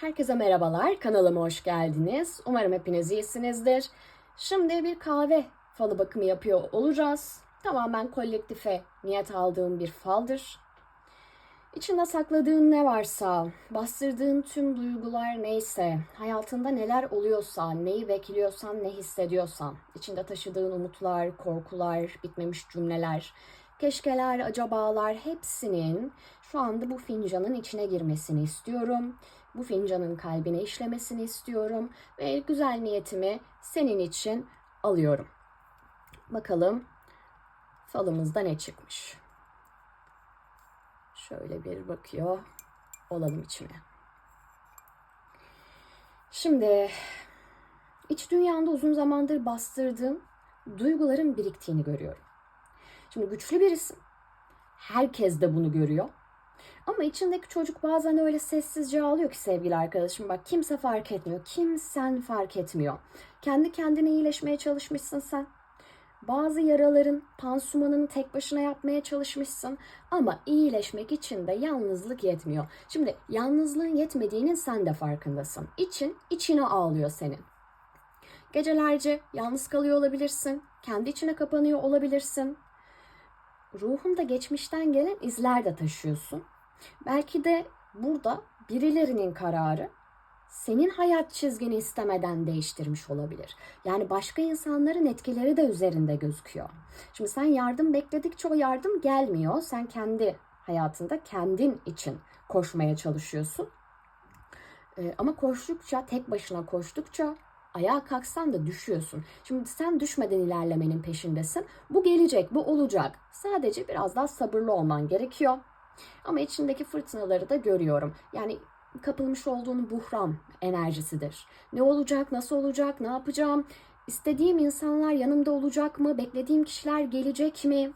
Herkese merhabalar, kanalıma hoş geldiniz. Umarım hepiniz iyisinizdir. Şimdi bir kahve falı bakımı yapıyor olacağız. Tamamen kolektife niyet aldığım bir faldır. İçinde sakladığın ne varsa, bastırdığın tüm duygular neyse, hayatında neler oluyorsa, neyi bekliyorsan, ne hissediyorsan, içinde taşıdığın umutlar, korkular, bitmemiş cümleler, keşkeler, acabalar hepsinin şu anda bu fincanın içine girmesini istiyorum. Bu fincanın kalbine işlemesini istiyorum ve güzel niyetimi senin için alıyorum. Bakalım falımızda ne çıkmış. Şöyle bir bakıyor olalım içine. Şimdi iç dünyanda uzun zamandır bastırdığım duyguların biriktiğini görüyorum. Şimdi güçlü birisin. Herkes de bunu görüyor. Ama içindeki çocuk bazen öyle sessizce ağlıyor ki sevgili arkadaşım. Bak kimse fark etmiyor. Kimsen fark etmiyor. Kendi kendine iyileşmeye çalışmışsın sen. Bazı yaraların pansumanını tek başına yapmaya çalışmışsın ama iyileşmek için de yalnızlık yetmiyor. Şimdi yalnızlığın yetmediğinin sen de farkındasın. İçin içine ağlıyor senin. Gecelerce yalnız kalıyor olabilirsin. Kendi içine kapanıyor olabilirsin. Ruhunda geçmişten gelen izler de taşıyorsun. Belki de burada birilerinin kararı senin hayat çizgini istemeden değiştirmiş olabilir. Yani başka insanların etkileri de üzerinde gözüküyor. Şimdi sen yardım bekledikçe o yardım gelmiyor. Sen kendi hayatında kendin için koşmaya çalışıyorsun. Ee, ama koştukça, tek başına koştukça ayağa kalksan da düşüyorsun. Şimdi sen düşmeden ilerlemenin peşindesin. Bu gelecek, bu olacak. Sadece biraz daha sabırlı olman gerekiyor. Ama içindeki fırtınaları da görüyorum. Yani kapılmış olduğun buhran enerjisidir. Ne olacak, nasıl olacak, ne yapacağım? İstediğim insanlar yanımda olacak mı? Beklediğim kişiler gelecek mi?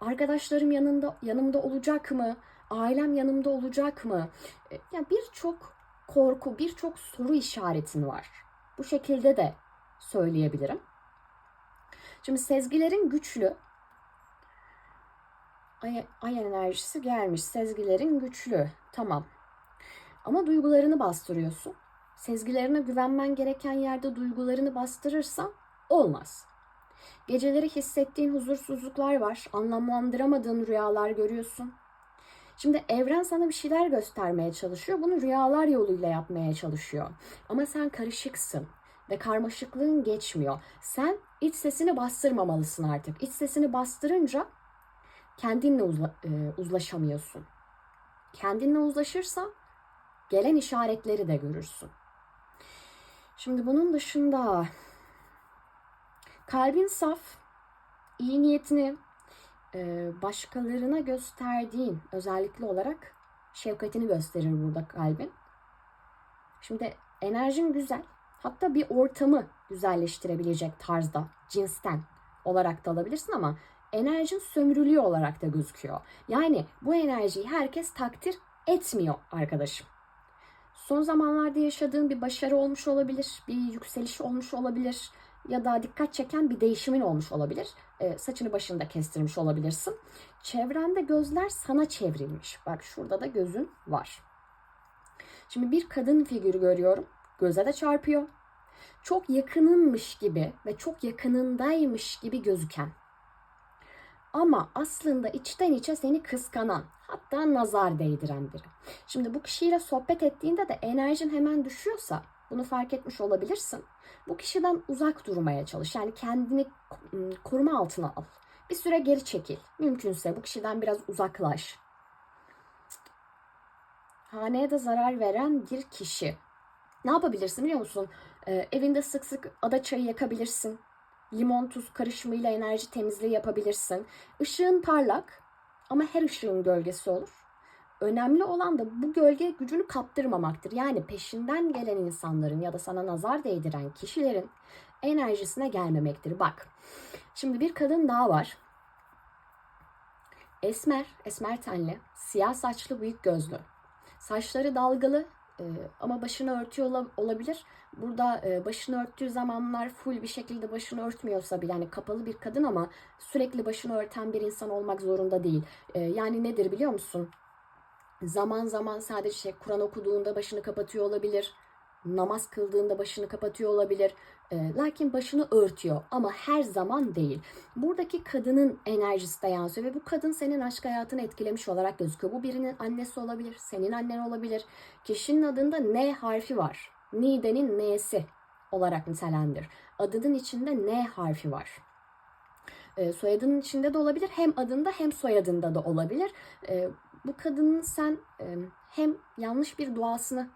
Arkadaşlarım yanında yanımda olacak mı? Ailem yanımda olacak mı? E, Yani birçok korku, birçok soru işaretin var. Bu şekilde de söyleyebilirim. Şimdi sezgilerin güçlü. Ay, ay enerjisi gelmiş. Sezgilerin güçlü. Tamam. Ama duygularını bastırıyorsun. Sezgilerine güvenmen gereken yerde duygularını bastırırsan olmaz. Geceleri hissettiğin huzursuzluklar var. Anlamlandıramadığın rüyalar görüyorsun. Şimdi evren sana bir şeyler göstermeye çalışıyor. Bunu rüyalar yoluyla yapmaya çalışıyor. Ama sen karışıksın ve karmaşıklığın geçmiyor. Sen iç sesini bastırmamalısın artık. İç sesini bastırınca kendinle uzla- e, uzlaşamıyorsun. Kendinle uzlaşırsan gelen işaretleri de görürsün. Şimdi bunun dışında kalbin saf, iyi niyetini e, başkalarına gösterdiğin özellikle olarak şefkatini gösterir burada kalbin. Şimdi enerjin güzel. Hatta bir ortamı güzelleştirebilecek tarzda, cinsten olarak da alabilirsin ama enerjin sömürülüyor olarak da gözüküyor. Yani bu enerjiyi herkes takdir etmiyor arkadaşım. Son zamanlarda yaşadığın bir başarı olmuş olabilir, bir yükseliş olmuş olabilir ya da dikkat çeken bir değişimin olmuş olabilir. Ee, saçını başını da kestirmiş olabilirsin. Çevrende gözler sana çevrilmiş. Bak şurada da gözün var. Şimdi bir kadın figürü görüyorum. Göze de çarpıyor. Çok yakınınmış gibi ve çok yakınındaymış gibi gözüken. Ama aslında içten içe seni kıskanan, hatta nazar değdiren biri. Şimdi bu kişiyle sohbet ettiğinde de enerjin hemen düşüyorsa bunu fark etmiş olabilirsin. Bu kişiden uzak durmaya çalış. Yani kendini ıı, koruma altına al. Bir süre geri çekil. Mümkünse bu kişiden biraz uzaklaş. Haneye de zarar veren bir kişi. Ne yapabilirsin biliyor musun? Ee, evinde sık sık ada çayı yakabilirsin. Limon tuz karışımıyla enerji temizliği yapabilirsin. Işığın parlak ama her ışığın gölgesi olur. Önemli olan da bu gölge gücünü kaptırmamaktır. Yani peşinden gelen insanların ya da sana nazar değdiren kişilerin enerjisine gelmemektir. Bak. Şimdi bir kadın daha var. Esmer, esmer tenli, siyah saçlı, büyük gözlü. Saçları dalgalı ama başını örtüyor ola- olabilir. Burada başını örttüğü zamanlar full bir şekilde başını örtmüyorsa bile yani kapalı bir kadın ama sürekli başını örten bir insan olmak zorunda değil. Yani nedir biliyor musun? Zaman zaman sadece şey, Kur'an okuduğunda başını kapatıyor olabilir. Namaz kıldığında başını kapatıyor olabilir. E, lakin başını örtüyor ama her zaman değil. Buradaki kadının enerjisi de yansıyor ve bu kadın senin aşk hayatını etkilemiş olarak gözüküyor. Bu birinin annesi olabilir, senin annen olabilir. Kişinin adında N harfi var. Nide'nin N'si olarak nitelendir. Adının içinde N harfi var. E, soyadının içinde de olabilir. Hem adında hem soyadında da olabilir. E, bu kadının sen e, hem yanlış bir duasını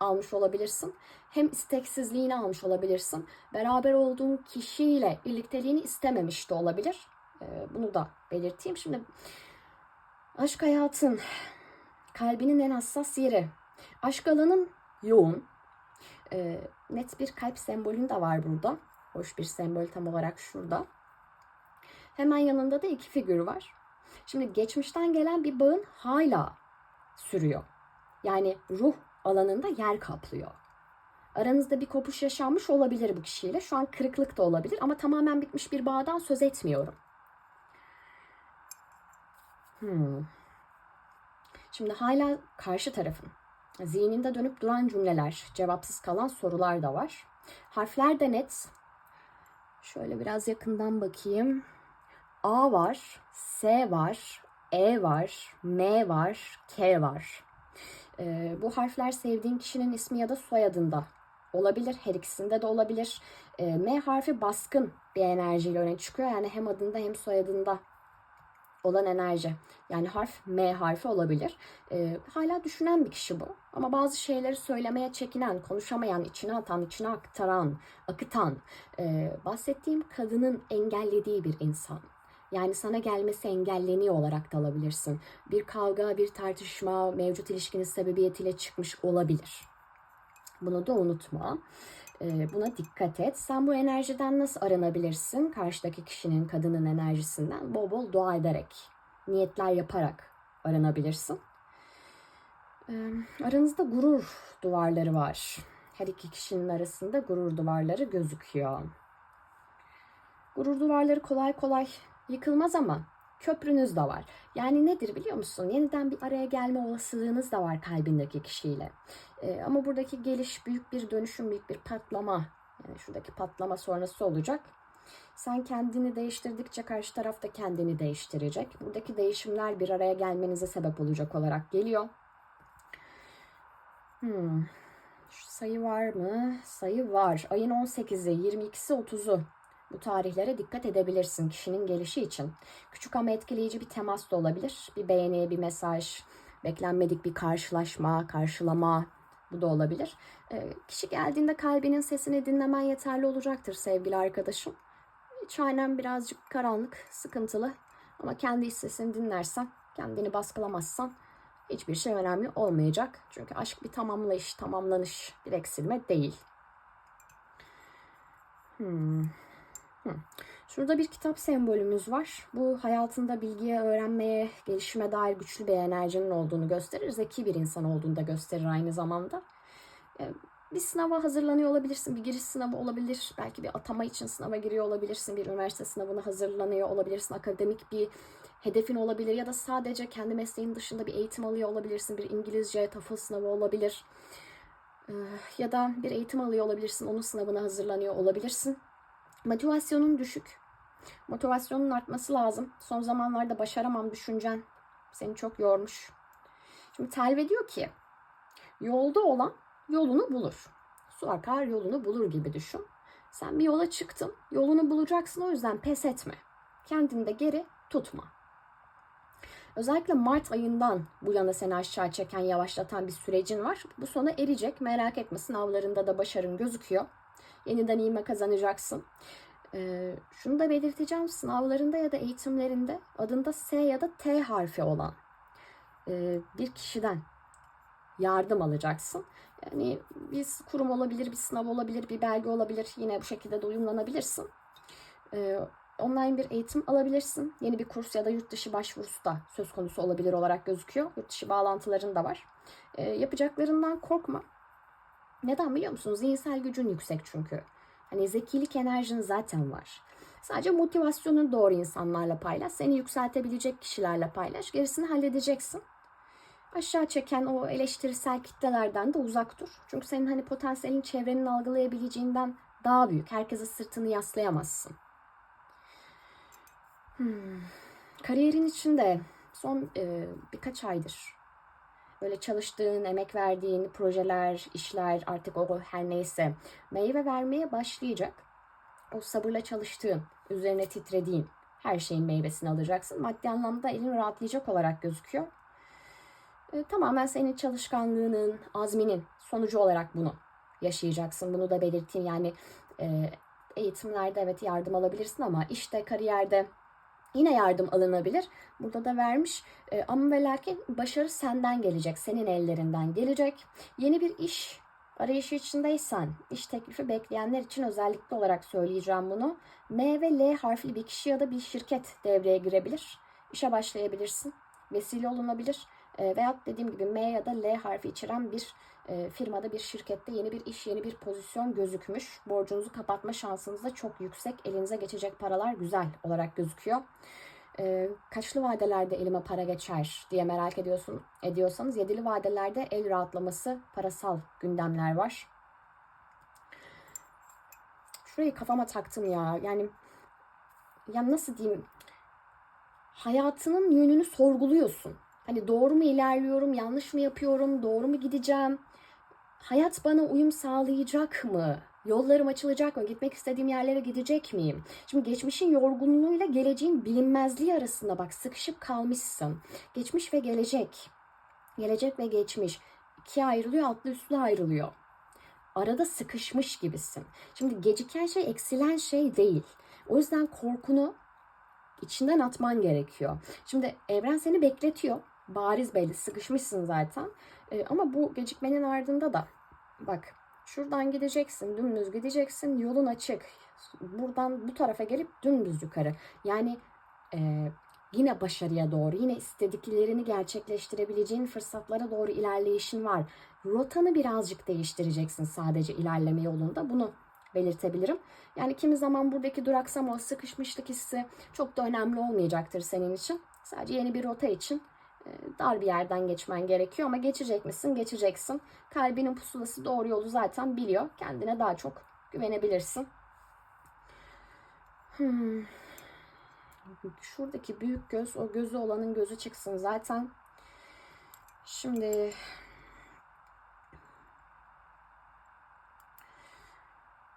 almış olabilirsin. Hem isteksizliğini almış olabilirsin. Beraber olduğun kişiyle birlikteliğini istememiş de olabilir. E, bunu da belirteyim. Şimdi aşk hayatın kalbinin en hassas yeri. Aşk alanın yoğun. E, net bir kalp sembolün de var burada. Hoş bir sembol tam olarak şurada. Hemen yanında da iki figür var. Şimdi geçmişten gelen bir bağın hala sürüyor. Yani ruh alanında yer kaplıyor. Aranızda bir kopuş yaşanmış olabilir bu kişiyle. Şu an kırıklık da olabilir ama tamamen bitmiş bir bağdan söz etmiyorum. Hmm. Şimdi hala karşı tarafın zihninde dönüp duran cümleler, cevapsız kalan sorular da var. Harfler de net. Şöyle biraz yakından bakayım. A var, S var, E var, M var, K var. Ee, bu harfler sevdiğin kişinin ismi ya da soyadında olabilir. Her ikisinde de olabilir. Ee, M harfi baskın bir enerjiyle öne çıkıyor. Yani hem adında hem soyadında olan enerji. Yani harf M harfi olabilir. Ee, hala düşünen bir kişi bu. Ama bazı şeyleri söylemeye çekinen, konuşamayan, içine atan, içine aktaran, akıtan, e, bahsettiğim kadının engellediği bir insan. Yani sana gelmesi engelleniyor olarak da alabilirsin. Bir kavga, bir tartışma mevcut ilişkinin sebebiyetiyle çıkmış olabilir. Bunu da unutma. Ee, buna dikkat et. Sen bu enerjiden nasıl aranabilirsin? Karşıdaki kişinin, kadının enerjisinden bol bol dua ederek, niyetler yaparak aranabilirsin. Ee, aranızda gurur duvarları var. Her iki kişinin arasında gurur duvarları gözüküyor. Gurur duvarları kolay kolay yıkılmaz ama köprünüz de var. Yani nedir biliyor musun? Yeniden bir araya gelme olasılığınız da var kalbindeki kişiyle. Ee, ama buradaki geliş büyük bir dönüşüm, büyük bir patlama. Yani şuradaki patlama sonrası olacak. Sen kendini değiştirdikçe karşı taraf da kendini değiştirecek. Buradaki değişimler bir araya gelmenize sebep olacak olarak geliyor. Hmm. Şu sayı var mı? Sayı var. Ayın 18'i, 22'si, 30'u. Bu tarihlere dikkat edebilirsin kişinin gelişi için. Küçük ama etkileyici bir temas da olabilir. Bir beğeni, bir mesaj, beklenmedik bir karşılaşma, karşılama bu da olabilir. E, kişi geldiğinde kalbinin sesini dinlemen yeterli olacaktır sevgili arkadaşım. İç aynen birazcık karanlık, sıkıntılı ama kendi iç sesini dinlersen, kendini baskılamazsan hiçbir şey önemli olmayacak. Çünkü aşk bir tamamlayış, tamamlanış, bir eksilme değil. Hmm. Şurada bir kitap sembolümüz var. Bu hayatında bilgiye, öğrenmeye, gelişime dair güçlü bir enerjinin olduğunu gösterir. Zeki bir insan olduğunu da gösterir aynı zamanda. Ee, bir sınava hazırlanıyor olabilirsin. Bir giriş sınavı olabilir. Belki bir atama için sınava giriyor olabilirsin. Bir üniversite sınavına hazırlanıyor olabilirsin. Akademik bir hedefin olabilir. Ya da sadece kendi mesleğin dışında bir eğitim alıyor olabilirsin. Bir İngilizce TOEFL sınavı olabilir. Ee, ya da bir eğitim alıyor olabilirsin. Onun sınavına hazırlanıyor olabilirsin. Motivasyonun düşük. Motivasyonun artması lazım. Son zamanlarda başaramam düşüncen seni çok yormuş. Şimdi Telve diyor ki yolda olan yolunu bulur. Su akar yolunu bulur gibi düşün. Sen bir yola çıktın. Yolunu bulacaksın o yüzden pes etme. Kendini de geri tutma. Özellikle Mart ayından bu yana seni aşağı çeken, yavaşlatan bir sürecin var. Bu sona erecek. Merak etme sınavlarında da başarın gözüküyor. Yeniden ivme kazanacaksın. Ee, şunu da belirteceğim. Sınavlarında ya da eğitimlerinde adında S ya da T harfi olan e, bir kişiden yardım alacaksın. Yani bir kurum olabilir, bir sınav olabilir, bir belge olabilir. Yine bu şekilde de uyumlanabilirsin. Ee, online bir eğitim alabilirsin. Yeni bir kurs ya da yurt dışı başvurusu da söz konusu olabilir olarak gözüküyor. Yurt dışı bağlantıların da var. Ee, yapacaklarından korkma. Neden biliyor musun? Zihinsel gücün yüksek çünkü. Hani zekilik enerjin zaten var. Sadece motivasyonun doğru insanlarla paylaş. Seni yükseltebilecek kişilerle paylaş. Gerisini halledeceksin. aşağı çeken o eleştirisel kitlelerden de uzak dur. Çünkü senin hani potansiyelin çevrenin algılayabileceğinden daha büyük. Herkese sırtını yaslayamazsın. Hmm. Kariyerin içinde son e, birkaç aydır böyle çalıştığın, emek verdiğin projeler, işler artık o her neyse meyve vermeye başlayacak. O sabırla çalıştığın, üzerine titrediğin her şeyin meyvesini alacaksın. Maddi anlamda elin rahatlayacak olarak gözüküyor. E, tamamen senin çalışkanlığının, azminin sonucu olarak bunu yaşayacaksın. Bunu da belirteyim. Yani e, eğitimlerde evet yardım alabilirsin ama işte kariyerde yine yardım alınabilir. Burada da vermiş e, ama ve lakin başarı senden gelecek, senin ellerinden gelecek. Yeni bir iş arayışı içindeysen, iş teklifi bekleyenler için özellikle olarak söyleyeceğim bunu. M ve L harfli bir kişi ya da bir şirket devreye girebilir. İşe başlayabilirsin. Vesile olunabilir. E, veyahut dediğim gibi M ya da L harfi içeren bir e, firmada bir şirkette yeni bir iş, yeni bir pozisyon gözükmüş. Borcunuzu kapatma şansınız da çok yüksek. Elinize geçecek paralar güzel olarak gözüküyor. E, kaçlı vadelerde elime para geçer diye merak ediyorsun ediyorsanız yedili vadelerde el rahatlaması parasal gündemler var. Şurayı kafama taktım ya. Yani ya nasıl diyeyim? Hayatının yönünü sorguluyorsun. Hani doğru mu ilerliyorum, yanlış mı yapıyorum, doğru mu gideceğim? Hayat bana uyum sağlayacak mı? Yollarım açılacak mı? Gitmek istediğim yerlere gidecek miyim? Şimdi geçmişin yorgunluğuyla geleceğin bilinmezliği arasında bak sıkışıp kalmışsın. Geçmiş ve gelecek. Gelecek ve geçmiş. ikiye ayrılıyor, altlı üstlü ayrılıyor. Arada sıkışmış gibisin. Şimdi geciken şey eksilen şey değil. O yüzden korkunu içinden atman gerekiyor. Şimdi evren seni bekletiyor. Bariz belli sıkışmışsın zaten. Ee, ama bu gecikmenin ardında da bak şuradan gideceksin dümdüz gideceksin yolun açık. Buradan bu tarafa gelip dümdüz yukarı. Yani e, yine başarıya doğru yine istediklerini gerçekleştirebileceğin fırsatlara doğru ilerleyişin var. Rotanı birazcık değiştireceksin sadece ilerleme yolunda. Bunu belirtebilirim. Yani kimi zaman buradaki duraksama, sıkışmışlık hissi çok da önemli olmayacaktır senin için. Sadece yeni bir rota için e, dar bir yerden geçmen gerekiyor ama geçecek misin? Geçeceksin. Kalbinin pusulası doğru yolu zaten biliyor. Kendine daha çok güvenebilirsin. Hmm. Şuradaki büyük göz, o gözü olanın gözü çıksın zaten. Şimdi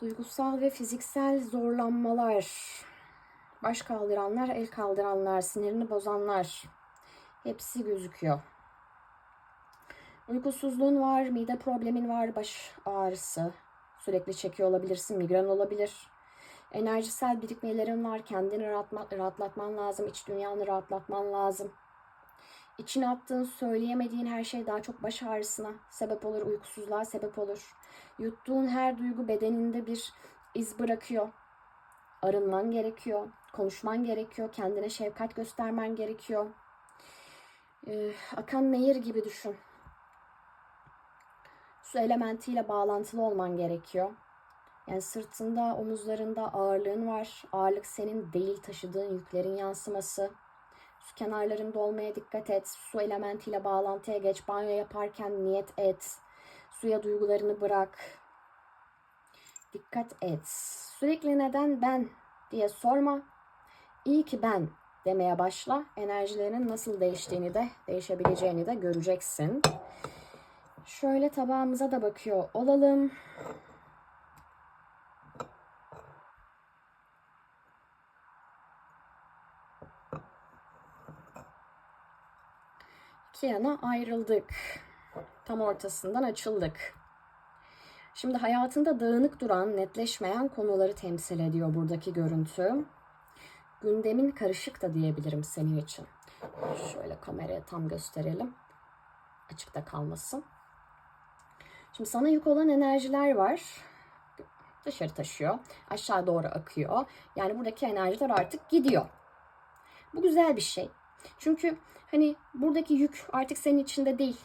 duygusal ve fiziksel zorlanmalar, baş kaldıranlar, el kaldıranlar, sinirini bozanlar hepsi gözüküyor. Uykusuzluğun var, mide problemin var, baş ağrısı sürekli çekiyor olabilirsin, migren olabilir. Enerjisel birikmelerin var, kendini rahatma, rahatlatman lazım, iç dünyanı rahatlatman lazım. İçine attığın, söyleyemediğin her şey daha çok baş ağrısına sebep olur, uykusuzluğa sebep olur. Yuttuğun her duygu bedeninde bir iz bırakıyor. Arınman gerekiyor, konuşman gerekiyor, kendine şefkat göstermen gerekiyor. Ee, akan nehir gibi düşün. Su elementiyle bağlantılı olman gerekiyor. Yani sırtında, omuzlarında ağırlığın var. Ağırlık senin değil taşıdığın yüklerin yansıması. Su kenarlarında olmaya dikkat et. Su elementiyle bağlantıya geç. Banyo yaparken niyet et. Suya duygularını bırak. Dikkat et. Sürekli neden ben diye sorma. İyi ki ben demeye başla. Enerjilerinin nasıl değiştiğini de, değişebileceğini de göreceksin. Şöyle tabağımıza da bakıyor olalım. İki yana ayrıldık. Tam ortasından açıldık. Şimdi hayatında dağınık duran, netleşmeyen konuları temsil ediyor buradaki görüntü. Gündemin karışık da diyebilirim senin için. Şöyle kameraya tam gösterelim. Açıkta kalmasın. Şimdi sana yük olan enerjiler var. Dışarı taşıyor. Aşağı doğru akıyor. Yani buradaki enerjiler artık gidiyor. Bu güzel bir şey. Çünkü hani buradaki yük artık senin içinde değil.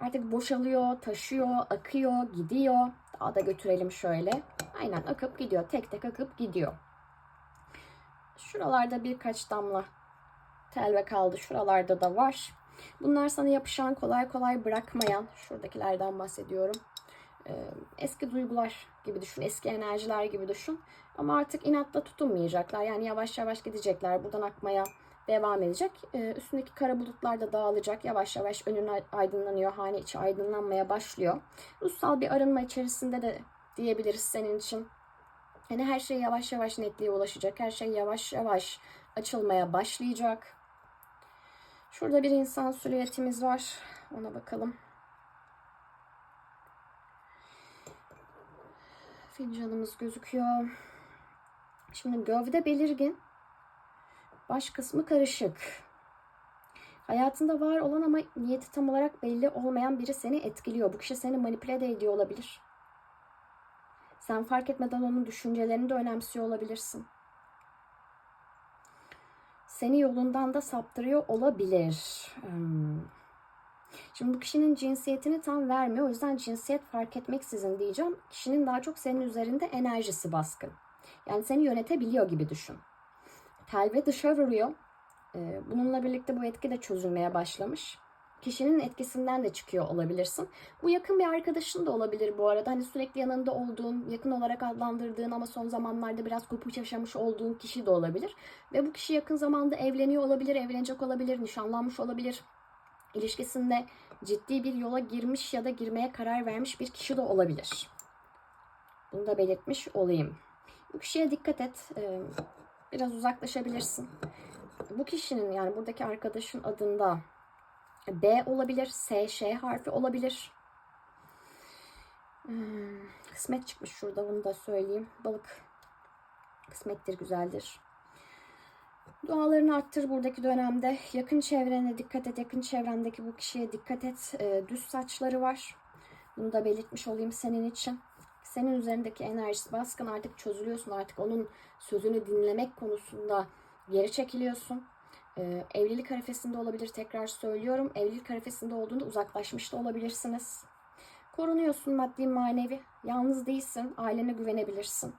Artık boşalıyor, taşıyor, akıyor, gidiyor. Daha da götürelim şöyle. Aynen akıp gidiyor. Tek tek akıp gidiyor. Şuralarda birkaç damla telve kaldı. Şuralarda da var. Bunlar sana yapışan, kolay kolay bırakmayan, şuradakilerden bahsediyorum. Ee, eski duygular gibi düşün, eski enerjiler gibi düşün. Ama artık inatla tutunmayacaklar. Yani yavaş yavaş gidecekler. Buradan akmaya devam edecek. Ee, üstündeki kara bulutlar da dağılacak. Yavaş yavaş önün aydınlanıyor. Hane içi aydınlanmaya başlıyor. Ruhsal bir arınma içerisinde de diyebiliriz senin için. Yani her şey yavaş yavaş netliğe ulaşacak. Her şey yavaş yavaş açılmaya başlayacak. Şurada bir insan silüetimiz var. Ona bakalım. Fincanımız gözüküyor. Şimdi gövde belirgin. Baş kısmı karışık. Hayatında var olan ama niyeti tam olarak belli olmayan biri seni etkiliyor. Bu kişi seni manipüle de ediyor olabilir. Sen fark etmeden onun düşüncelerini de önemsiyor olabilirsin. Seni yolundan da saptırıyor olabilir. Hmm. Şimdi bu kişinin cinsiyetini tam vermiyor. O yüzden cinsiyet fark etmeksizin diyeceğim. Kişinin daha çok senin üzerinde enerjisi baskın. Yani seni yönetebiliyor gibi düşün. Telve dışa vuruyor. Ee, Bununla birlikte bu etki de çözülmeye başlamış. Kişinin etkisinden de çıkıyor olabilirsin. Bu yakın bir arkadaşın da olabilir bu arada. Hani sürekli yanında olduğun, yakın olarak adlandırdığın ama son zamanlarda biraz kopuş yaşamış olduğun kişi de olabilir. Ve bu kişi yakın zamanda evleniyor olabilir, evlenecek olabilir, nişanlanmış olabilir. İlişkisinde ciddi bir yola girmiş ya da girmeye karar vermiş bir kişi de olabilir. Bunu da belirtmiş olayım. Bu kişiye dikkat et. Ee, Biraz uzaklaşabilirsin. Bu kişinin yani buradaki arkadaşın adında B olabilir, S, Ş harfi olabilir. Hmm, kısmet çıkmış şurada bunu da söyleyeyim. Balık kısmettir, güzeldir. Dualarını arttır buradaki dönemde. Yakın çevrene dikkat et. Yakın çevrendeki bu kişiye dikkat et. Ee, düz saçları var. Bunu da belirtmiş olayım senin için. Senin üzerindeki enerjisi baskın artık çözülüyorsun. Artık onun sözünü dinlemek konusunda geri çekiliyorsun. Ee, evlilik harifesinde olabilir tekrar söylüyorum. Evlilik harifesinde olduğunda uzaklaşmış da olabilirsiniz. Korunuyorsun maddi manevi. Yalnız değilsin. Ailene güvenebilirsin.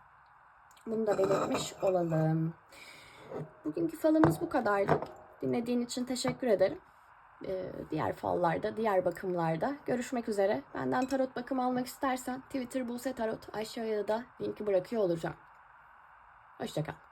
Bunu da belirtmiş olalım. Bugünkü falımız bu kadardı. Dinlediğin için teşekkür ederim. Ee, diğer fallarda, diğer bakımlarda görüşmek üzere. Benden tarot bakım almak istersen Twitter Buse Tarot aşağıya da linki bırakıyor olacağım. Hoşçakal.